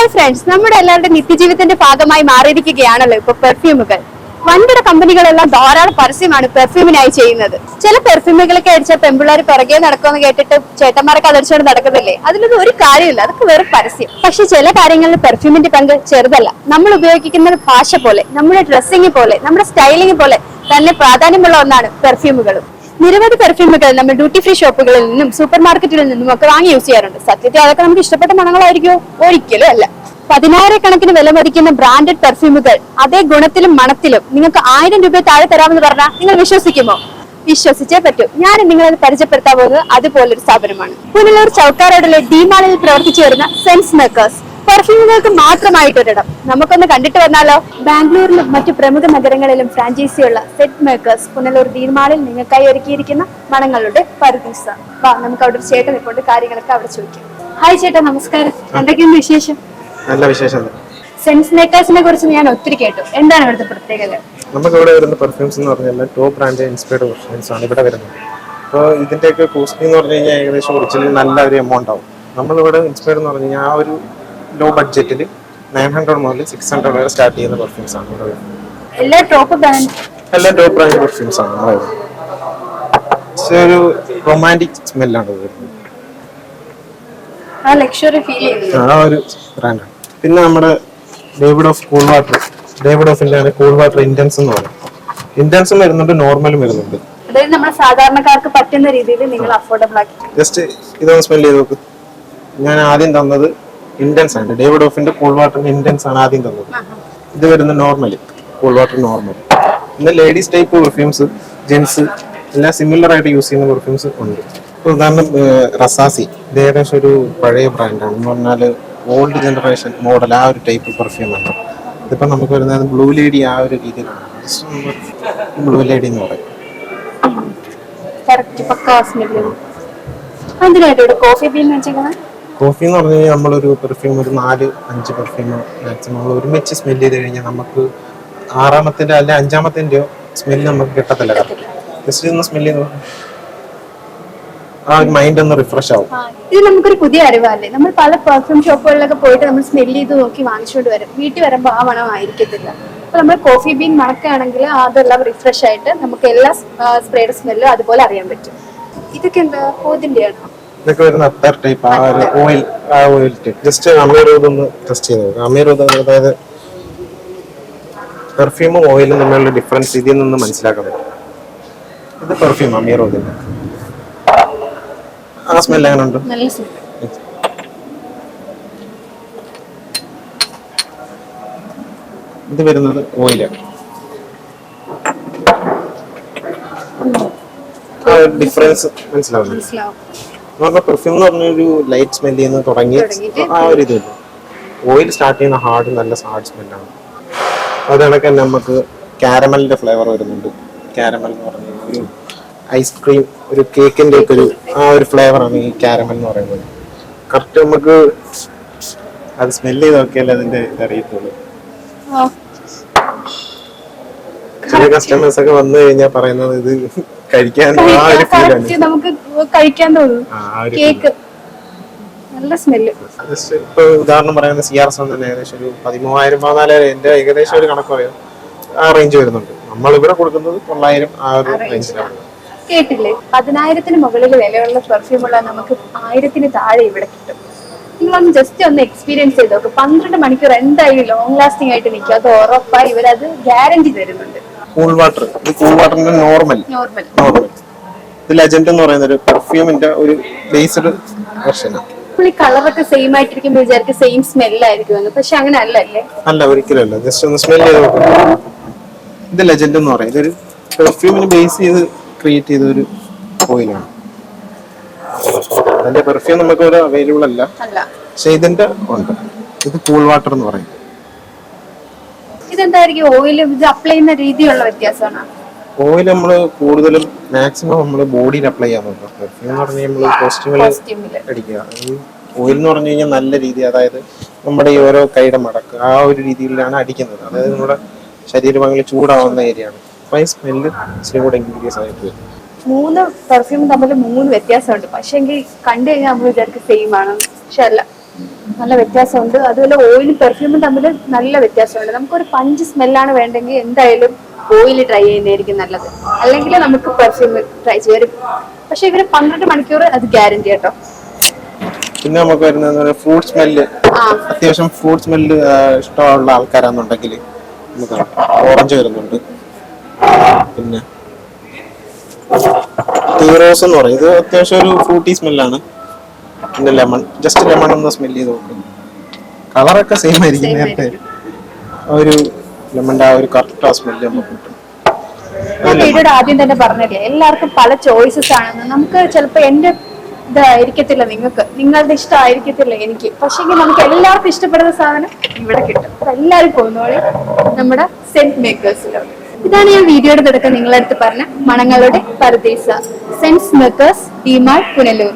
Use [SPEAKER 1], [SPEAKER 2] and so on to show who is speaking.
[SPEAKER 1] Hi friends നമ്മുടെ എല്ലാവരുടെ നിത്യജീവിതത്തിന്റെ ഭാഗമായി മാറിയിരിക്കുകയാണല്ലോ ഇപ്പൊ പെർഫ്യൂമുകൾ വൻകിട കമ്പനികളെല്ലാം ധാരാളം പരസ്യമാണ് പെർഫ്യൂമിനായി ചെയ്യുന്നത്. ചില പെർഫ്യൂമുകളൊക്കെ അടിച്ച പെമ്പിള്ളേർ പിറകെ നടക്കുമെന്ന് കേട്ടിട്ട് ചേട്ടന്മാരൊക്കെ അതടിച്ചുകൊണ്ട് നടക്കുന്നില്ലേ? അതിലൊന്നും ഒരു കാര്യമില്ല അതൊക്കെ വേറെ പരസ്യം. പക്ഷെ ചില കാര്യങ്ങളിൽ പെർഫ്യൂമിന്റെ പങ്ക് ചെറുതല്ല. നമ്മൾ ഉപയോഗിക്കുന്ന ഭാഷ പോലെ നമ്മുടെ ഡ്രസ്സിംഗ് പോലെ നമ്മുടെ സ്റ്റൈലിംഗ് പോലെ തന്നെ പ്രാധാന്യമുള്ള ഒന്നാണ് പെർഫ്യൂമുകളും നിരവധി പെർഫ്യൂമുകൾ നമ്മൾ ഡ്യൂട്ടി ഫ്രീ ഷോപ്പുകളിൽ നിന്നും സൂപ്പർ മാർക്കറ്റിൽ നിന്നും ഒക്കെ വാങ്ങി യൂസ് ചെയ്യാറുണ്ട്. സത്യത്തിൽ അതൊക്കെ നമുക്ക് ഇഷ്ടപ്പെട്ട മണങ്ങളായിരിക്കുമോ? ഒരിക്കലും അല്ല. പതിനായിരക്കണക്കിന് വില മതിക്കുന്ന ബ്രാൻഡഡ് പെർഫ്യൂമുകൾ അതേ ഗുണത്തിലും മണത്തിലും നിങ്ങൾക്ക് ആയിരം രൂപ താഴെ തരാമെന്ന് പറഞ്ഞാൽ നിങ്ങൾ വിശ്വസിക്കുമോ? വിശ്വസിച്ചേ പറ്റൂ. ഞാൻ നിങ്ങളെ പരിചയപ്പെടുത്താൻ പോകുന്നത് അതുപോലൊരു സ്ഥാപനമാണ്. പുനലൂർ ചൗക്കാറോഡിലെ ഡിമാളിൽ പ്രവർത്തിച്ചു വരുന്ന സെൻസ് മേക്കേഴ്സ് പെർഫ്യൂമുകൾക്ക് മാത്രമായിട്ടൊരിടം. നമുക്കൊന്ന് കണ്ടിട്ട് വന്നാലോ? ബാംഗ്ലൂരിലും മറ്റു പ്രമുഖ നഗരങ്ങളിലും ഫ്രാഞ്ചൈസിയുള്ള സെറ്റ് മേക്കേഴ്സ് പുനലൂർ ദീർമാളിൽ നിങ്ങൾക്കായി ഒരുക്കിയിരിക്കുന്ന മണങ്ങളുടെ പരദീസ വാ നമുക്ക് അവിടെ ഒരു ചേട്ടൻ ഇപ്പോൾ കാര്യങ്ങളൊക്കെ അവിടെ ചോദിക്കാം. ഹായ് ചേട്ടാ നമസ്കാരം. എന്തൊക്കെയാണ് വിശേഷം?
[SPEAKER 2] നല്ല വിശേഷം.
[SPEAKER 1] സെൻസ് മേക്കേഴ്സിനെ കുറിച്ച് ഞാൻ ഒത്തിരി കേട്ടു. എന്താണ് ഇവിടുത്തെ പ്രത്യേകത?
[SPEAKER 2] നമുക്ക് ഇവിടെ വരുന്ന പെർഫ്യൂംസ് എന്ന് പറഞ്ഞാൽ ടോപ്പ് ബ്രാൻഡ് ഇൻസ്പയർഡ് പെർഫ്യൂംസ് ആണ് ഇവിടെ വരുന്നത്. അപ്പോൾ ഇതിന്റെയൊക്കെ കോസ്റ്റിംഗ് എന്ന് പറഞ്ഞു കഴിഞ്ഞാൽ ഏകദേശം ഒറിജിനൽ നല്ല ഒരു എമൗണ്ട് ആവും. നമ്മളിവിടെ ഇൻസ്പയർഡ് എന്ന് പറഞ്ഞു കഴിഞ്ഞാൽ ആ ഒരു ലോ ബഡ്ജറ്റിൽ നയൻ ഹൺഡ്രഡ് മുതൽ സിക്സ് ഹൺഡ്രഡ് വരെ സ്റ്റാർട്ട് ചെയ്യുന്ന പെർഫ്യൂംസ് ആണ് ഇവിടെ വരുന്നത്.
[SPEAKER 1] എല്ലാ ടോപ്പ് ബ്രാൻഡ്
[SPEAKER 2] എല്ലാം ടോപ്പ് ബ്രാൻഡ് പെർഫ്യൂംസ് ആണ് ഇവിടെ വരുന്നത്. പക്ഷേ ഒരു റൊമാന്റിക് സ്മെല്ലാണ് വരുന്നത്.
[SPEAKER 1] ആ ലക്ഷറി ഫീൽ
[SPEAKER 2] ആ ഒരു ബ്രാൻഡാണ് പിന്നെ നമ്മുടെ ഡേവിഡ് ഓഫ് കൂൾ വാട്ടർ ഡേവിഡ് ഓഫിന്റെ ആണ് കൂൾ വാട്ടർ ഇന്റൻസ് എന്ന് പറയും ഇന്റൻസും വരുന്നുണ്ട് നോർമലും വരുന്നുണ്ട്.
[SPEAKER 1] അതായത് നമ്മുടെ സാധാരണക്കാർക്ക് പറ്റുന്ന രീതിയിൽ നിങ്ങൾ അഫോർഡബിൾ ആക്കി.
[SPEAKER 2] ജസ്റ്റ് ഇതൊന്ന് സ്മെൽ ചെയ്ത് നോക്ക്. ഞാൻ ആദ്യം തന്നത് ഇന്റൻസ് ആണ്. ഡേവിഡ് ഓഫിന്റെ കൂൾ വാട്ടർ ഇന്റൻസ് ആണ് ആദ്യം തന്നത്. ഇത് വരുന്ന നോർമൽ കൂൾ വാട്ടർ നോർമൽ പിന്നെ ലേഡീസ് ടൈപ്പ് പെർഫ്യൂംസ് ജെൻസ് എല്ലാം സിമിലർ ആയിട്ട് യൂസ് ചെയ്യുന്ന പെർഫ്യൂംസ് ഉണ്ട്. ഉദാഹരണം റസാസി ഇത് ഏകദേശം ഒരു പഴയ ബ്രാൻഡാണ് എന്ന് പറഞ്ഞാൽ ഓൾഡ് ജനറേഷൻ മോഡൽ ആ ഒരു ടൈപ്പ് പെർഫ്യൂം ആണ്. ഇതിപ്പോ നമുക്ക് വരുന്നത് ബ്ലൂ ലേഡി ആ ഒരു രീതിയിലാണ് ബ്ലൂ ലേഡി എന്ന് പറയും.
[SPEAKER 1] കറക്റ്റ് പക്കാ സ്മെല്ല് അതിനായിട്ട് കോഫി ബീൻ വെച്ചേക്കുന്നത്
[SPEAKER 2] കോഫി എന്ന് പറഞ്ഞു കഴിഞ്ഞാൽ നമ്മളൊരു പെർഫ്യൂം ഒരു നാല് അഞ്ച് പെർഫ്യൂം മാക്സിമം നമ്മൾ ഒരുമിച്ച് സ്മെൽ ചെയ്ത് കഴിഞ്ഞാൽ നമുക്ക് ആറാമത്തിന്റെ അല്ലെ അഞ്ചാമത്തിന്റെയോ സ്മെല്ല് നമുക്ക് കിട്ടത്തില്ല. കറക്റ്റ് ജസ്റ്റ് ഒന്ന് സ്മെൽ ചെയ്ത് ആ മൈൻഡ് ഒന്ന് റിഫ്രഷ് ആവും.
[SPEAKER 1] ഇത് നമുക്കൊരു പുതിയ അറിവല്ലേ? നമ്മൾ പല പെർഫ്യൂം ഷോപ്പുകളിലൊക്കെ പോയിട്ട് നമ്മൾ സ്മെൽ ചെയ്ത് നോക്കി വാങ്ങിച്ചുകൊണ്ട് വരും. വീട്ടിൽ വരുമ്പോൾ ആ മണം ആയിരിക്കത്തില്ല. അപ്പൊ നമ്മൾ കോഫി ബീൻ മണക്കുകയാണെങ്കിൽ അതെല്ലാം റിഫ്രഷ് ആയിട്ട് നമുക്ക് എല്ലാ സ്പ്രേയുടെ സ്മെല്ലും അതുപോലെ അറിയാൻ പറ്റും. ഇതൊക്കെ എന്താ? പോതിന്റെ ആണോ
[SPEAKER 2] ഇതൊക്കെ വരുന്ന അത്തർ ടൈപ്പ് ആ ഒരു ഓയിൽ ആ ഓയിൽ ടൈപ്പ് ജസ്റ്റ് അമീറൂദ് ഒന്ന് ടെസ്റ്റ് ചെയ്ത് നോക്കാം. അമീറൂദ് അതായത് പെർഫ്യൂമും ഓയിലും തമ്മിലുള്ള ഡിഫറൻസ് ഇതിൽ നിന്ന് മനസ്സിലാക്കാൻ പറ്റും. ഇത് പെർഫ്യൂം അമീറൂദിന്റെ ആ സ്മെൽ എങ്ങനെ ഉണ്ട് ഇത് വരുന്നത് ഓയിലാണ് ഡിഫറൻസ് മനസ്സിലാവുന്നു
[SPEAKER 1] മനസ്സിലാവും.
[SPEAKER 2] പറഞ്ഞ പെർഫ്യൂം എന്ന് പറഞ്ഞ ഒരു ലൈറ്റ് സ്മെൽ ചെയ്യുന്ന തുടങ്ങി ആ ഒരു ഇതില്ല ഓയിൽ സ്റ്റാർട്ട് ചെയ്യുന്ന ഹാർഡ് നല്ല ഹാർഡ് സ്മെല്ലാണ് അത് കണക്ക് തന്നെ നമുക്ക് കാരമലിന്റെ ഫ്ലേവർ വരുന്നുണ്ട്. കാരമൽ എന്ന് പറഞ്ഞ ഒരു ഐസ്ക്രീം ഒരു കേക്കിന്റെ ഒക്കെ ഒരു ആ ഒരു ഫ്ലേവറാണ് ആണ് ഈ കാരമൽ എന്ന് പറയുന്നത്. കറക്റ്റ് നമുക്ക് അത് സ്മെൽ ചെയ്ത് നോക്കിയാലേ അതിന്റെ ഇത് അറിയത്തുള്ളൂ.
[SPEAKER 1] ആ,
[SPEAKER 2] ചില കസ്റ്റമേഴ്സ് ഒക്കെ വന്നു കഴിഞ്ഞാൽ പറയുന്നത് ഇത് കഴിക്കാൻ
[SPEAKER 1] നമുക്ക് കഴിക്കാൻ തോന്നും. കേക്ക്. നല്ല സ്മെല്ല്
[SPEAKER 2] ഇപ്പൊ ഉദാഹരണം പറയുന്നത് സി ആർ എസ് ഏകദേശം ഒരു പതിമൂവായിരം പതിനാലായിരം എന്റെ ഏകദേശം ഒരു കണക്ക് പറയാം. ആ റേഞ്ച് വരുന്നുണ്ട്. നമ്മൾ ഇവിടെ കൊടുക്കുന്നത് തൊള്ളായിരം ആ ഒരു റേഞ്ചിലാണ്
[SPEAKER 1] കേട്ടില്ലേ? പതിനായിരത്തിന് മുകളിൽ വിലയുള്ള പെർഫ്യൂമുള്ള നമുക്ക് ആയിരത്തിന് താഴെ ഇവിടെ കിട്ടും. നിങ്ങളൊന്ന് ജസ്റ്റ് ഒന്ന് എക്സ്പീരിയൻസ് ചെയ്ത് നോക്കും. പന്ത്രണ്ട് മണിക്കൂർ എന്തായാലും ലോങ് ലാസ്റ്റിംഗ് ആയിട്ട് നിൽക്കും. അത് ഉറപ്പായി ഇവരത് ഗ്യാരണ്ടി തരുന്നുണ്ട്.
[SPEAKER 2] കൂൾ വാട്ടർ ഇത് കൂൾ വാട്ടറിന്റെ നോർമൽ
[SPEAKER 1] നോർമൽ
[SPEAKER 2] ഇത് ലെജൻഡ് എന്ന് പറയുന്ന ഒരു പെർഫ്യൂമിന്റെ ഒരു ബേസ്ഡ് വെർഷനാണ്
[SPEAKER 1] ഈ കളറൊക്കെ സെയിം ആയിട്ടിരിക്കുമ്പോൾ വിചാരിക്കും സെയിം സ്മെല്ലായിരിക്കും പക്ഷെ അങ്ങനെ അല്ല? അല്ലേ
[SPEAKER 2] ഒരിക്കലും അല്ല. ജസ്റ്റ് ഒന്ന് സ്മെൽ ചെയ്ത് നോക്കും. ഇത് ലെജൻഡ് എന്ന് പറയും. ഇതൊരു പെർഫ്യൂമിന് ബേസ് ചെയ്ത് ക്രിയേറ്റ് ചെയ്ത ഒരു ഓയിലാണ് അതിന്റെ പെർഫ്യൂം നമുക്ക് ഒരു അവൈലബിൾ അല്ല.
[SPEAKER 1] അല്ല.
[SPEAKER 2] പക്ഷെ ഇതിന്റെ ഉണ്ട്. ഇത് കൂൾ വാട്ടർ എന്ന് പറയും.
[SPEAKER 1] ഇതെന്തായിരിക്കും? ഓയിൽ ഇത് അപ്ലൈ ചെയ്യുന്ന രീതിയുള്ള വ്യത്യാസമാണ്?
[SPEAKER 2] ഓയിൽ നമ്മൾ കൂടുതലും മാക്സിമം നമ്മൾ ബോഡിയിൽ അപ്ലൈ ചെയ്യാൻ നോക്കുക. പെർഫ്യൂം എന്ന് പറഞ്ഞാൽ നമ്മൾ കോസ്റ്റ്യൂമിൽ അടിക്കുക. ഓയിൽ എന്ന് പറഞ്ഞു കഴിഞ്ഞാൽ നല്ല രീതി അതായത് നമ്മുടെ ഈ ഓരോ കൈയുടെ മടക്ക് ആ ഒരു രീതിയിലാണ് അടിക്കുന്നത്. അതായത് നമ്മുടെ ശരീരഭാഗങ്ങളിൽ ചൂടാവുന്ന ഏരിയ ആണ്. അപ്പൊ ഈ സ്മെല്ല് ഇച്ചിരി കൂടെ ഇൻക്രീസ് ആയിട്ട് വരും.
[SPEAKER 1] മൂന്ന് പെർഫ്യൂം തമ്മിൽ മൂന്ന് വ്യത്യാസമുണ്ട്. പക്ഷെ എങ്കിൽ കണ്ടു കഴിഞ്ഞാൽ നമ്മൾ വിചാരിക്കും സെയിം ആണ്. പക്ഷെ അല്ല. നല്ല വ്യത്യാസമുണ്ട്. അതുപോലെ ഓയിലും പെർഫ്യൂമും തമ്മിൽ നല്ല വ്യത്യാസമുണ്ട്. നമുക്കൊരു പഞ്ച് സ്മെല്ലാണ് വേണ്ടെങ്കിൽ എന്തായാലും ഓയിൽ ട്രൈ ചെയ്യുന്നതായിരിക്കും നല്ലത്. അല്ലെങ്കിൽ നമുക്ക് പെർഫ്യൂം ട്രൈ ചെയ്യാം. പക്ഷെ ഇവർ പന്ത്രണ്ട് മണിക്കൂർ അത് ഗ്യാരണ്ടി കേട്ടോ
[SPEAKER 2] പിന്നെ നമുക്ക് വരുന്നത് ഫ്രൂട്ട് സ്മെല്ല് അത്യാവശ്യം ഫ്രൂട്ട് സ്മെല്ല് ഇഷ്ടമുള്ള ആൾക്കാരാണെന്നുണ്ടെങ്കിൽ നമുക്ക് ഓറഞ്ച് വരുന്നുണ്ട്. പിന്നെ റോസ് എന്ന് പറയും. ഇത് അത്യാവശ്യം ഒരു ഫ്രൂട്ടി സ്മെല്ലാണ് പിന്നെ ലെമൺ ജസ്റ്റ് ലെമൺ ഒന്ന് സ്മെൽ ചെയ്ത് നോക്കും. കളറൊക്കെ സെയിം ആയിരിക്കും നേരത്തെ. ഒരു ലെമണിന്റെ ആ ഒരു കറക്റ്റ് ആ സ്മെല്ല് നമുക്ക് കിട്ടും.
[SPEAKER 1] ഞാൻ വീഡിയോയുടെ ആദ്യം തന്നെ പറഞ്ഞില്ലേ എല്ലാവർക്കും പല ചോയ്സസ് ആണെന്ന്. നമുക്ക് ചിലപ്പോ എന്റെ ഇതായിരിക്കത്തില്ല നിങ്ങൾക്ക്. നിങ്ങളുടെ ഇഷ്ടം ആയിരിക്കത്തില്ല എനിക്ക്. പക്ഷെങ്കിൽ നമുക്ക് എല്ലാവർക്കും ഇഷ്ടപ്പെടുന്ന സാധനം ഇവിടെ കിട്ടും. എല്ലാവരും പോകുന്നോളി നമ്മുടെ സെന്റ് മേക്കേഴ്സിലോട്ട് ഇതാണ് ഞാൻ വീഡിയോയുടെ തുടക്കം നിങ്ങളടുത്ത് പറഞ്ഞ മണങ്ങളുടെ പരദീസ. സെൻസ് മേക്കേഴ്സ് ഡിമാൾ പുനലൂർ